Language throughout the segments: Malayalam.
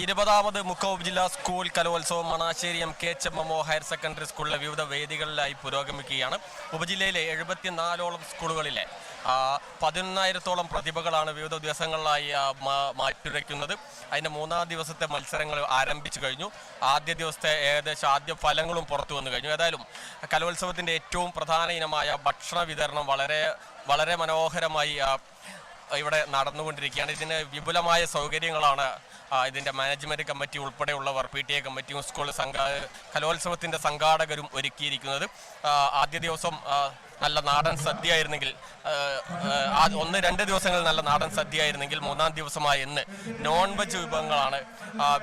ഇരുപതാമത് മുക്കോബ് ജില്ലാ സ്കൂൾ കലോത്സവം Manassery M K H M M O higher secondary സ്കൂളിലെ വിവിധ വേദികളിലായി പുരോഗമിക്കുകയാണ്. ഉപജില്ലയിലെ എഴുപത്തിനാലോളം സ്കൂളുകളിലെ പതിനൊന്നായിരത്തോളം പ്രതിഭകളാണ് വിവിധ ദിവസങ്ങളിലായി മാറ്റുരയ്ക്കുന്നത് അതിന്റെ മൂന്നാം ദിവസത്തെ മത്സരങ്ങൾ ആരംഭിച്ചു കഴിഞ്ഞു. ആദ്യ ദിവസത്തെ ഏകദേശം ആദ്യ ഫലങ്ങളും പുറത്തു വന്നു കഴിഞ്ഞു. ഏതായാലും കലോത്സവത്തിന്റെ ഏറ്റവും പ്രധാന ഇനമായ ഭക്ഷണ വിതരണം വളരെ വളരെ മനോഹരമായി ഇവിടെ നടന്നുകൊണ്ടിരിക്കുകയാണ്. ഇതിന് വിപുലമായ സൗകര്യങ്ങളാണ് ആ, മാനേജ്മെന്റ് കമ്മിറ്റി ഉൾപ്പെടെയുള്ളവർ പി ടി എ കമ്മിറ്റിയും സ്കൂൾ സംഘ കലോത്സവത്തിന്റെ സംഘാടകരും ഒരുക്കിയിരിക്കുന്നത്. ആദ്യ ദിവസം നല്ല നാടൻ സദ്യ ആയിരുന്നെങ്കിൽ ഒന്ന് രണ്ട് ദിവസങ്ങൾ നല്ല നാടൻ സദ്യ ആയിരുന്നെങ്കിൽ മൂന്നാം ദിവസമായ ഇന്ന് നോൺ വെജ് വിഭവങ്ങളാണ്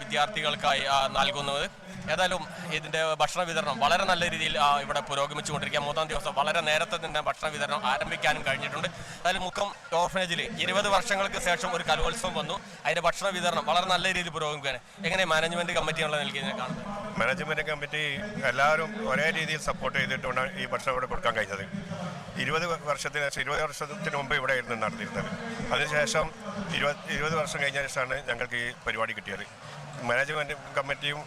വിദ്യാർത്ഥികൾക്കായി നൽകുന്നത്. ഏതായാലും ഇതിന്റെ ഭക്ഷണ വിതരണം വളരെ നല്ല രീതിയിൽ ഇവിടെ പുരോഗമിച്ചുകൊണ്ടിരിക്കുക മൂന്നാം ദിവസം വളരെ നേരത്തെ തന്നെ ഭക്ഷണ വിതരണം ആരംഭിക്കാനും കഴിഞ്ഞിട്ടുണ്ട്. ഏതായാലും മുക്കം ഓർഫനേജിൽ ഇരുപത് വർഷങ്ങൾക്ക് ശേഷം ഒരു കലോത്സവം വന്നു. അതിന്റെ ഭക്ഷണ വിതരണം വളരെ നല്ല രീതിയിൽ പുരോഗമിക്കുകയാണ്. എങ്ങനെ മാനേജ്മെന്റ് കമ്മിറ്റിയുള്ള നൽകിയതിനെ കാണുന്നത്. മാനേജ്മെന്റ് കമ്മിറ്റി എല്ലാവരും ഒരേ രീതിയിൽ സപ്പോർട്ട് ചെയ്തിട്ടാണ് ഈ ഭക്ഷണം ഇവിടെ കൊടുക്കാൻ കഴിഞ്ഞത്. ഇരുപത് വർഷത്തിന് ശേഷം ഇരുപത് വർഷത്തിന് മുമ്പ് ഇവിടെ ആയിരുന്നു നടത്തിയിരുന്നത് അതിനുശേഷം ഇരുപത് ഇരുപത് വർഷം കഴിഞ്ഞ ശേഷമാണ് ഞങ്ങൾക്ക് ഈ പരിപാടി കിട്ടിയത്. മാനേജ്മെന്റ് കമ്മിറ്റിയും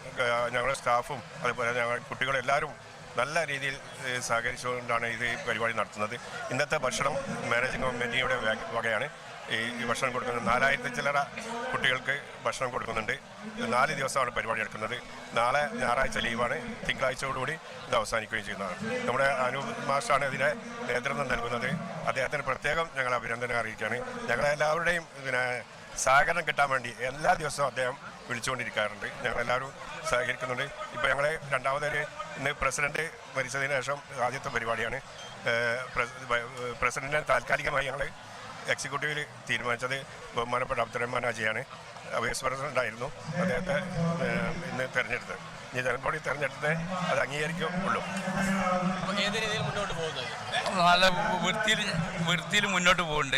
ഞങ്ങളുടെ സ്റ്റാഫും അതുപോലെ ഞങ്ങൾ കുട്ടികളും എല്ലാവരും നല്ല രീതിയിൽ സഹകരിച്ചുകൊണ്ടാണ് ഇത് പരിപാടി നടത്തുന്നത്. ഇന്നത്തെ ഭക്ഷണം മാനേജിംഗ് കമ്മിറ്റിയുടെ വക- വകയാണ്. ഈ ഭക്ഷണം കൊടുക്കുന്നത് നാലായിരത്തി ചില്ലറ കുട്ടികൾക്ക് ഭക്ഷണം കൊടുക്കുന്നുണ്ട്. നാല് ദിവസമാണ് പരിപാടി എടുക്കുന്നത് നാളെ ഞായറാഴ്ച ലീവാണ്. തിങ്കളാഴ്ചയോടുകൂടി ഇത് അവസാനിക്കുകയും ചെയ്യുന്നതാണ്. നമ്മുടെ അനൂപ് മാഷാണ് ഇതിനെ നേതൃത്വം നൽകുന്നത്. അദ്ദേഹത്തിന് പ്രത്യേകം ഞങ്ങൾ അഭിനന്ദനം അറിയിക്കുകയാണ്. ഞങ്ങളെല്ലാവരുടെയും പിന്നെ സഹകരണം കിട്ടാൻ വേണ്ടി എല്ലാ ദിവസവും അദ്ദേഹം വിളിച്ചുകൊണ്ടിരിക്കാറുണ്ട്. ഞങ്ങളെല്ലാവരും സഹകരിക്കുന്നുണ്ട്. ഇപ്പോൾ ഞങ്ങൾ രണ്ടാമതൊരു ഇന്ന് പ്രസിഡന്റ് മരിച്ചതിന് ശേഷം ആദ്യത്തെ പരിപാടിയാണ്. പ്രസിഡന്റിനെ താൽക്കാലികമായി ഞങ്ങൾ എക്സിക്യൂട്ടീവിൽ തീരുമാനിച്ചത് ബഹുമാനപ്പെട്ട അബ്ദുറഹ്മാൻ ഹാജിയാണ് വൈസ് പ്രസിഡന്റ് ആയിരുന്നു അദ്ദേഹത്തെ ഇന്ന് തെരഞ്ഞെടുത്തത്. ഇനി ജനറൽ തെരഞ്ഞെടുത്ത് അത് അംഗീകരിക്കും ഉള്ളൂ. ഏത് രീതിയിൽ മുന്നോട്ട് പോകുന്നത്? നല്ല വൃത്തിയിൽ വൃത്തിയിൽ മുന്നോട്ട് പോകുന്നുണ്ട്.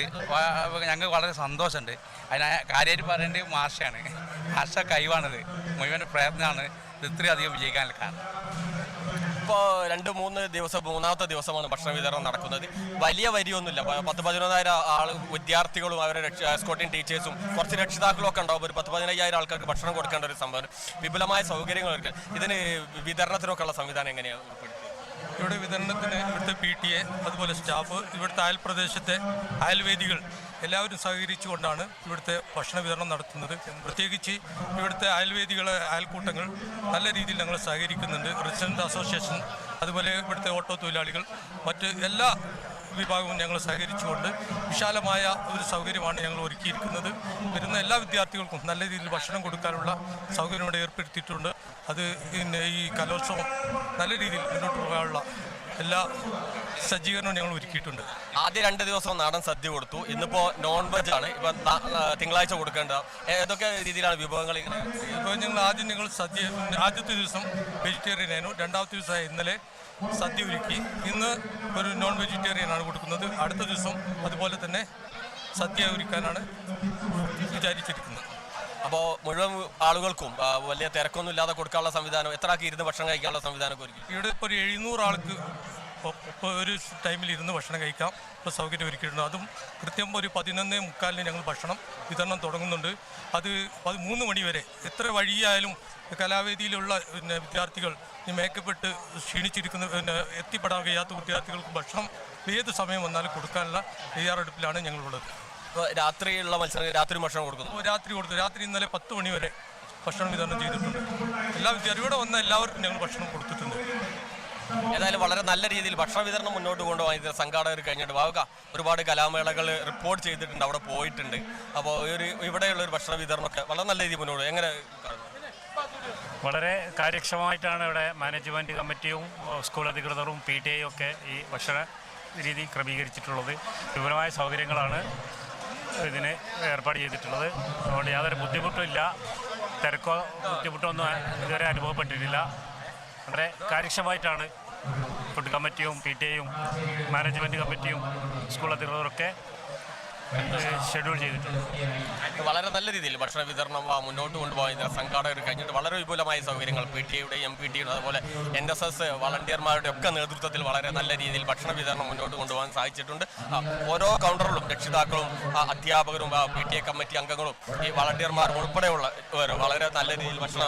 ഞങ്ങൾക്ക് വളരെ സന്തോഷമുണ്ട്. അതിന് കാര്യമായിട്ട് പറയേണ്ടത് മാഷാണ്. മാഷ കഴിവാണിത്. മുഴുവൻ പ്രയത്നമാണ്. ഇത് ഇത്രയും അധികം വിജയിക്കാനുള്ള കാരണം. ഇപ്പോൾ രണ്ട് മൂന്ന് ദിവസം മൂന്നാമത്തെ ദിവസമാണ് ഭക്ഷണ വിതരണം നടക്കുന്നത്. വലിയ വരിയൊന്നുമില്ല. പത്ത് പതിനൊന്നായിരം ആൾ വിദ്യാർത്ഥികളും അവരുടെ രക്ഷ സ്കോട്ടിംഗ് ടീച്ചേഴ്സും കുറച്ച് രക്ഷിതാക്കളും ഒക്കെ ഉണ്ടാവും. ഒരു പത്ത് പതിനയ്യായിരം ആൾക്കാർക്ക് ഭക്ഷണം കൊടുക്കേണ്ട ഒരു സംഭവം വിപുലമായ സൗകര്യങ്ങളൊക്കെ. ഇതിന് വിതരണത്തിനൊക്കെയുള്ള സംവിധാനം എങ്ങനെയാണ് ഇവിടെ വിതരണത്തിന് ഇവിടുത്തെ പി ടി എ അതുപോലെ സ്റ്റാഫ് ഇവിടുത്തെ അയൽപ്രദേശത്തെ അയൽവേദികൾ എല്ലാവരും സഹകരിച്ചുകൊണ്ടാണ് ഇവിടുത്തെ ഭക്ഷണ വിതരണം നടത്തുന്നത്. പ്രത്യേകിച്ച് ഇവിടുത്തെ അയൽവേദികളെ അയൽക്കൂട്ടങ്ങൾ നല്ല രീതിയിൽ ഞങ്ങൾ സഹകരിക്കുന്നുണ്ട്. റെസിഡന്റ് അസോസിയേഷൻ അതുപോലെ ഇവിടുത്തെ ഓട്ടോ തൊഴിലാളികൾ മറ്റ് എല്ലാ വിഭാഗവും ഞങ്ങൾ സഹകരിച്ചുകൊണ്ട് വിശാലമായ ഒരു സൗകര്യമാണ് ഞങ്ങൾ ഒരുക്കിയിരിക്കുന്നത്. വരുന്ന എല്ലാ വിദ്യാർത്ഥികൾക്കും നല്ല രീതിയിൽ ഭക്ഷണം കൊടുക്കാനുള്ള സൗകര്യം ഇവിടെ ഏർപ്പെടുത്തിയിട്ടുണ്ട്. അത് ഈ കലോത്സവം നല്ല രീതിയിൽ മുന്നോട്ട് പോകാനുള്ള എല്ലാ സജ്ജീകരണവും ഞങ്ങൾ ഒരുക്കിയിട്ടുണ്ട്. ആദ്യ രണ്ട് ദിവസം നാടൻ സദ്യ കൊടുത്തു. ഇന്നിപ്പോ നോൺ വെജ് ആണ്. ഇപ്പൊ തിങ്കളാഴ്ച കൊടുക്കേണ്ടത് ഏതൊക്കെ രീതിയിലാണ് വിഭവങ്ങൾ ഇങ്ങനെ? ഇപ്പോൾ ഞങ്ങൾ ആദ്യം ഞങ്ങൾ സദ്യ ആദ്യത്തെ ദിവസം വെജിറ്റേറിയൻ ആയിരുന്നു. രണ്ടാമത്തെ ദിവസമായി ഇന്നലെ സദ്യ ഒരുക്കി. ഇന്ന് ഒരു നോൺ വെജിറ്റേറിയൻ ആണ് കൊടുക്കുന്നത്. അടുത്ത ദിവസം അതുപോലെ തന്നെ സദ്യ ഒരുക്കാനാണ് വിചാരിച്ചിരിക്കുന്നത്. അപ്പോൾ മുഴുവൻ ആളുകൾക്കും വലിയ തിരക്കൊന്നും ഇല്ലാതെ കൊടുക്കാനുള്ള സംവിധാനം എത്ര ആക്കി ഇരുന്ന് ഭക്ഷണം കഴിക്കാനുള്ള സംവിധാനമൊക്കെ ഒരുക്കി? ഇവിടെ ഒരു എഴുന്നൂറ് ആൾക്ക് ഒരു ടൈമിൽ ഇരുന്ന് ഭക്ഷണം കഴിക്കാം. ഇപ്പോൾ സൗകര്യം ഒരുക്കിയിട്ടുണ്ട്. അതും കൃത്യം ഒരു പതിനൊന്നേ മുക്കാലിന് ഞങ്ങൾ ഭക്ഷണം വിതരണം തുടങ്ങുന്നുണ്ട്. അത് പതി- മൂന്ന് മണി വരെ എത്ര വഴിയായാലും കലാവേദിയിലുള്ള പിന്നെ വിദ്യാർത്ഥികൾ മേക്കപ്പെട്ട് ക്ഷീണിച്ചിരിക്കുന്ന പിന്നെ എത്തിപ്പെടാൻ കഴിയാത്ത വിദ്യാർത്ഥികൾക്ക് ഭക്ഷണം ഏത് സമയം വന്നാലും കൊടുക്കാനുള്ള തയ്യാറെടുപ്പിലാണ് ഞങ്ങളുള്ളത്. രാത്രിയുള്ള മത്സരം രാത്രി ഭക്ഷണം കൊടുക്കുന്നു. രാത്രി കൊടുത്തു. രാത്രി ഇന്നലെ പത്ത് മണി വരെ ഭക്ഷണം വിതരണം ചെയ്തിട്ടുണ്ട്. എല്ലാ വിദ്യാർത്ഥികളും വന്ന എല്ലാവർക്കും ഞങ്ങൾ ഭക്ഷണം കൊടുത്തിട്ടുണ്ട്. ഏതായാലും വളരെ നല്ല രീതിയിൽ ഭക്ഷണ വിതരണം മുന്നോട്ട് കൊണ്ടുപോകാൻ സംഘാടകർ കഴിഞ്ഞിട്ട് വാവുക ഒരുപാട് കലാമേളകൾ റിപ്പോർട്ട് ചെയ്തിട്ടുണ്ട് അവിടെ പോയിട്ടുണ്ട്. അപ്പോൾ ഒരു ഇവിടെയുള്ള ഒരു ഭക്ഷണ വിതരണമൊക്കെ വളരെ നല്ല രീതിയിൽ മുന്നോട്ട്. എങ്ങനെ വളരെ കാര്യക്ഷമമായിട്ടാണ് ഇവിടെ മാനേജ്മെന്റ് കമ്മിറ്റിയും സ്കൂൾ അധികൃതരും പി ടി ഐ ഒക്കെ ഈ ഭക്ഷണ രീതി ക്രമീകരിച്ചിട്ടുള്ളത്. വിപുലമായ സൗകര്യങ്ങളാണ് ഇതിന് ഏർപ്പാട് ചെയ്തിട്ടുള്ളത്. അതുകൊണ്ട് യാതൊരു ബുദ്ധിമുട്ടുമില്ല തിരക്കോ ബുദ്ധിമുട്ടൊന്നും ഇതുവരെ അനുഭവപ്പെട്ടിട്ടില്ല. വളരെ കാര്യക്ഷമമായിട്ടാണ് ഫുഡ് കമ്മിറ്റിയും പി ടി ഐയും മാനേജ്മെന്റ് കമ്മിറ്റിയും സ്കൂൾ അധികൃതരൊക്കെ ഷെഡ്യൂൾ ചെയ്തിട്ടുണ്ട്. വളരെ നല്ല രീതിയിൽ ഭക്ഷണ വിതരണം മുന്നോട്ട് കൊണ്ടുപോകാൻ ഇതിന്റെ സംഘാടകർ കഴിഞ്ഞിട്ട് വളരെ വിപുലമായ സൗകര്യങ്ങൾ പി ടി യുടെ എം പി ടിയുടെ അതുപോലെ എൻ എസ് എസ് വളണ്ടിയർമാരുടെ ഒക്കെ നേതൃത്വത്തിൽ വളരെ നല്ല രീതിയിൽ ഭക്ഷണ വിതരണം മുന്നോട്ട് കൊണ്ടുപോകാൻ സാധിച്ചിട്ടുണ്ട്. ഓരോ കൗണ്ടറിലും രക്ഷിതാക്കളും അധ്യാപകരും പി ടി എ കമ്മിറ്റി അംഗങ്ങളും ഈ വളണ്ടിയർമാർ ഉൾപ്പെടെയുള്ള വളരെ നല്ല രീതിയിൽ ഭക്ഷണ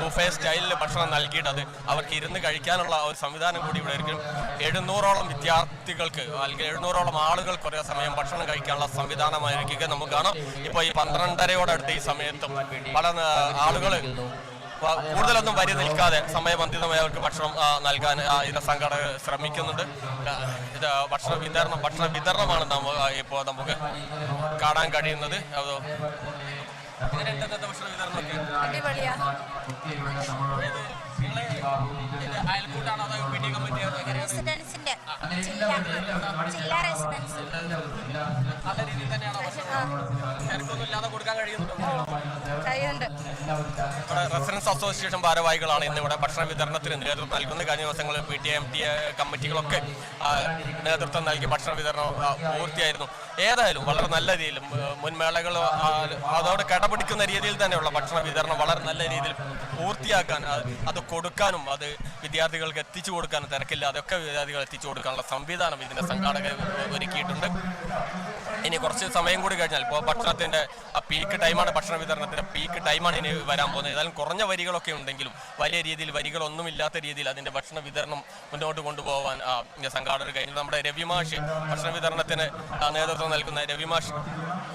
ബുഫേ സ്റ്റൈലിൽ ഭക്ഷണം നൽകിയിട്ട് അത് അവർക്ക് ഇരുന്ന് കഴിക്കാനുള്ള ഒരു സംവിധാനം കൂടി ഇവിടെ എഴുന്നൂറോളം വിദ്യാർത്ഥികൾക്ക് അല്ലെങ്കിൽ എഴുന്നൂറോളം ആളുകൾ കുറേ സമയം ഭക്ഷണം കഴിക്കാനുള്ള സംവിധാനമായിരിക്കുക നമുക്ക് കാണാം. ഇപ്പോൾ ഈ പന്ത്രണ്ടരയോടടുത്ത് ഈ സമയത്തും പല ആളുകൾ കൂടുതലൊന്നും വരി നിൽക്കാതെ സമയബന്ധിതമായി അവർക്ക് ഭക്ഷണം നൽകാൻ ഇതിന്റെ സംഘടന ശ്രമിക്കുന്നുണ്ട്. ഇത് ഭക്ഷണ വിതരണം ഭക്ഷണ വിതരണമാണ് നമുക്ക് ഇപ്പോൾ നമുക്ക് കാണാൻ കഴിയുന്നത്. അത് ഭക്ഷണ വിതരണമൊക്കെ? ഇത് അയൽക്കൂട്ടാണോ അതോ കമ്മിറ്റിയോ റെസിഡൻസിന്റെ ജില്ലാ റെസിഡൻസ്. നല്ല രീതിയിൽ തന്നെയാണോ തിരക്കൊന്നും ഇല്ലാതെ കൊടുക്കാൻ കഴിയുന്നുണ്ടോ? കഴിയുന്നുണ്ട്. റെസിഡൻസ് അസോസിയേഷൻ ഭാരവാഹികളാണ് ഇന്ന് ഇവിടെ ഭക്ഷണ വിതരണത്തിന് നേതൃത്വം നൽകുന്നത്. കഴിഞ്ഞ ദിവസങ്ങളിൽ പി ടി എം ടി കമ്മിറ്റികളൊക്കെ നേതൃത്വം നൽകി ഭക്ഷണ വിതരണം പൂർത്തിയായിരുന്നു. ഏതായാലും വളരെ നല്ല രീതിയിൽ മുൻമേളകൾ അതോട് കിടപിടിക്കുന്ന രീതിയിൽ തന്നെയുള്ള ഭക്ഷണ വിതരണം വളരെ നല്ല രീതിയിൽ പൂർത്തിയാക്കാൻ അത് കൊടുക്കാനും അത് വിദ്യാർത്ഥികൾക്ക് എത്തിച്ചു കൊടുക്കാനും തിരക്കില്ല. അതൊക്കെ വിദ്യാർത്ഥികൾ എത്തിച്ചു കൊടുക്കാനുള്ള സംവിധാനം ഇതിന്റെ സംഘാടകർ ഒരുക്കിയിട്ടുണ്ട്. ഇനി കുറച്ച് സമയം കൂടി കഴിഞ്ഞാൽ ഇപ്പോൾ ഭക്ഷണത്തിന്റെ പീക്ക് ടൈമാണ് ഭക്ഷണ വിതരണത്തിന്റെ പീക്ക് ടൈമാണ് ഇനി വരാൻ പോകുന്നത്. ഏതായാലും കുറഞ്ഞ വരികളൊക്കെ ഉണ്ടെങ്കിലും വലിയ രീതിയിൽ വരികളൊന്നും ഇല്ലാത്ത രീതിയിൽ അതിന്റെ ഭക്ഷണ വിതരണം മുന്നോട്ട് കൊണ്ടുപോകാൻ സംഘാടകർ കഴിഞ്ഞു. നമ്മുടെ രവിമാഷ് ഭക്ഷണ വിതരണത്തിന് നേതൃത്വം നൽകുന്ന രവിമാഷ്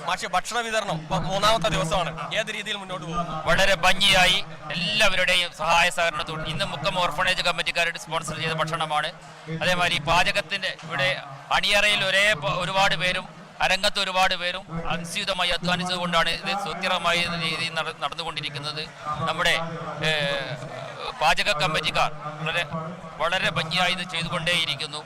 മാഷ് ഭക്ഷണ വിതരണം മൂന്നാമത്തെ ദിവസമാണ്. ഏത് രീതിയിൽ മുന്നോട്ട് പോകുന്നു? വളരെ ഭംഗിയായി എല്ലാവരുടെയും സഹായ സഹകരണത്തോട് ഇന്ന് മുക്കം ഓർഫണേജ് കമ്മിറ്റിക്കാരുടെ സ്പോൺസർ ചെയ്ത ഭക്ഷണമാണ്. അതേമാതിരി പാചകത്തിന്റെ ഇവിടെ അണിയറയിൽ ഒരേ ഒരുപാട് പേരും അരങ്ങത്ത് ഒരുപാട് പേരും അനുസ്യൂതമായി അധ്വാനിച്ചതുകൊണ്ടാണ് ഇത് സുസ്ഥിരമായ രീതിയിൽ നട- നടന്നുകൊണ്ടിരിക്കുന്നത്. നമ്മുടെ പാചക കമ്പനിക്കാർ വളരെ വളരെ ഭംഗിയായി ഇത് ചെയ്തുകൊണ്ടേയിരിക്കുന്നു.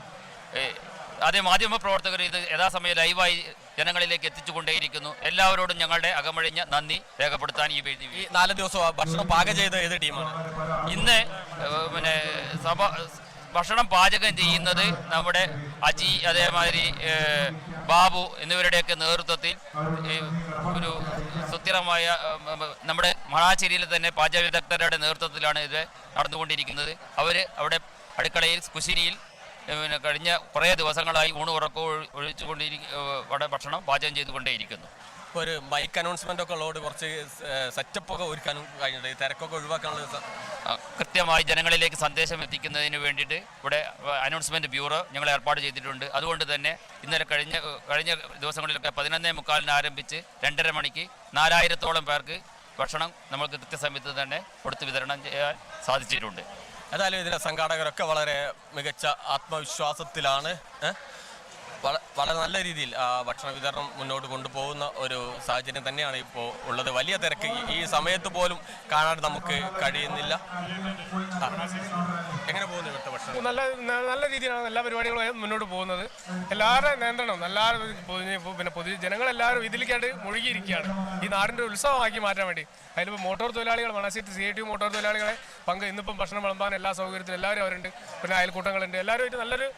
അതേ മാധ്യമ പ്രവർത്തകർ ഇത് യഥാസമയം ലൈവായി ജനങ്ങളിലേക്ക് എത്തിച്ചുകൊണ്ടേയിരിക്കുന്നു. എല്ലാവരോടും ഞങ്ങളുടെ അകമഴിഞ്ഞ നന്ദി രേഖപ്പെടുത്താൻ ഈ വേദി ഈ നാല് ദിവസം ഭക്ഷണം പാകം ചെയ്ത ഏത് ടീമാണ്? ഇന്ന് പിന്നെ സഭ ഭക്ഷണം പാചകം ചെയ്യുന്നത് നമ്മുടെ അജി അതേമാതിരി ബാബു എന്നിവരുടെയൊക്കെ നേതൃത്വത്തിൽ ഒരു സുസ്ഥിരമായ നമ്മുടെ മണാശ്ശേരിയിലെ തന്നെ പാചക വിദഗ്ധരുടെ നേതൃത്വത്തിലാണ് ഇത് നടന്നുകൊണ്ടിരിക്കുന്നത്. അവർ അവിടെ അടുക്കളയിൽ കുശിരിയിൽ പിന്നെ കഴിഞ്ഞ കുറേ ദിവസങ്ങളായി ഊണ് ഉറക്കം ഒഴി- ഒഴിച്ചുകൊണ്ടിരിക്കും ഭക്ഷണം പാചകം ചെയ്തുകൊണ്ടേയിരിക്കുന്നു. ഇപ്പൊ ഒരു മൈക്ക് അനൗൺസ്മെന്റ് ഒക്കെ ഉള്ളതുകൊണ്ട് കുറച്ച് സെറ്റപ്പ് ഒക്കെ ഒരുക്കാനും കഴിഞ്ഞിട്ടുണ്ട്. തിരക്കൊക്കെ ഒഴിവാക്കാനുള്ള കൃത്യമായി ജനങ്ങളിലേക്ക് സന്ദേശം എത്തിക്കുന്നതിന് വേണ്ടിയിട്ട് ഇവിടെ അനൗൺസ്മെന്റ് ബ്യൂറോ ഞങ്ങൾ ഏർപ്പാട് ചെയ്തിട്ടുണ്ട്. അതുകൊണ്ട് തന്നെ ഇന്നലെ കഴിഞ്ഞ കഴിഞ്ഞ ദിവസങ്ങളിലൊക്കെ പതിനൊന്നേ മുക്കാലിന് ആരംഭിച്ച് രണ്ടര മണിക്ക് നാലായിരത്തോളം പേർക്ക് ഭക്ഷണം നമ്മൾക്ക് കൃത്യസമയത്ത് തന്നെ കൊടുത്ത് വിതരണം ചെയ്യാൻ സാധിച്ചിട്ടുണ്ട്. ഏതായാലും ഇതിലെ സംഘാടകരൊക്കെ വളരെ മികച്ച ആത്മവിശ്വാസത്തിലാണ് വളരെ നല്ല രീതിയിൽ ഭക്ഷണ വിതരണം മുന്നോട്ട് കൊണ്ടുപോകുന്ന ഒരു സാഹചര്യം തന്നെയാണ് ഇപ്പോൾ ഉള്ളത്. വലിയ തിരക്ക്. ഈ- സമയത്ത് പോലും കാണാൻ നമുക്ക് കഴിയുന്നില്ല. എങ്ങനെ പോകുന്നു ഇവിടുത്തെ ഭക്ഷണം? നല്ല നല്ല രീതിയിലാണ് എല്ലാ പരിപാടികളും മുന്നോട്ട് പോകുന്നത്. എല്ലാവരുടെ നിയന്ത്രണം എല്ലാവരും പിന്നെ പൊതു ജനങ്ങളെല്ലാവരും ഇതിലേക്കായിട്ട് മുഴുകിയിരിക്കുകയാണ്. ഈ നാടിന്റെ ഉത്സവമാക്കി മാറ്റാൻ വേണ്ടി. അതിലിപ്പോൾ മോട്ടോർ തൊഴിലാളികൾ മണസീറ്റ് സി ഐ ടി മോട്ടോർ തൊഴിലാളികളെ പങ്ക് ഇന്നിപ്പം ഭക്ഷണം വിളമ്പാൻ എല്ലാ സൗകര്യത്തിലും എല്ലാവരും അവരുണ്ട്. പിന്നെ അയൽക്കൂട്ടങ്ങളുണ്ട്. എല്ലാവരുമായിട്ട് നല്ലൊരു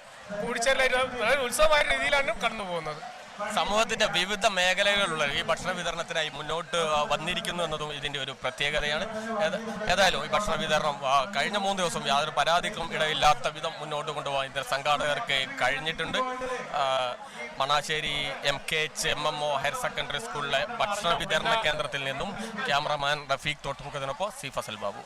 കൂടിച്ചേരലായിട്ട് ഉത്സവമായിട്ട് ഉത്സവമായ രീതിയിലാണ് കടന്നു പോകുന്നത്. സമൂഹത്തിന്റെ വിവിധ മേഖലകളിലുള്ള ഈ ഭക്ഷണ വിതരണത്തിനായി മുന്നോട്ട് വന്നിരിക്കുന്നു എന്നതും ഇതിന്റെ ഒരു പ്രത്യേകതയാണ്. ഏത- ഏതായാലും ഈ ഭക്ഷണ വിതരണം കഴിഞ്ഞ മൂന്ന് ദിവസം യാതൊരു പരാതിക്കും ഇടയില്ലാത്ത വിധം മുന്നോട്ട് കൊണ്ടുപോകാൻ ഇതിന്റെ സംഘാടകർക്ക് കഴിഞ്ഞിട്ടുണ്ട്. Manassery M K H M M O higher secondary സ്കൂളിലെ ഭക്ഷണ വിതരണ കേന്ദ്രത്തിൽ നിന്നും ക്യാമറമാൻ റഫീഖ് തോട്ടുമുഖത്തിനൊപ്പം സി ഫസൽ ബാബു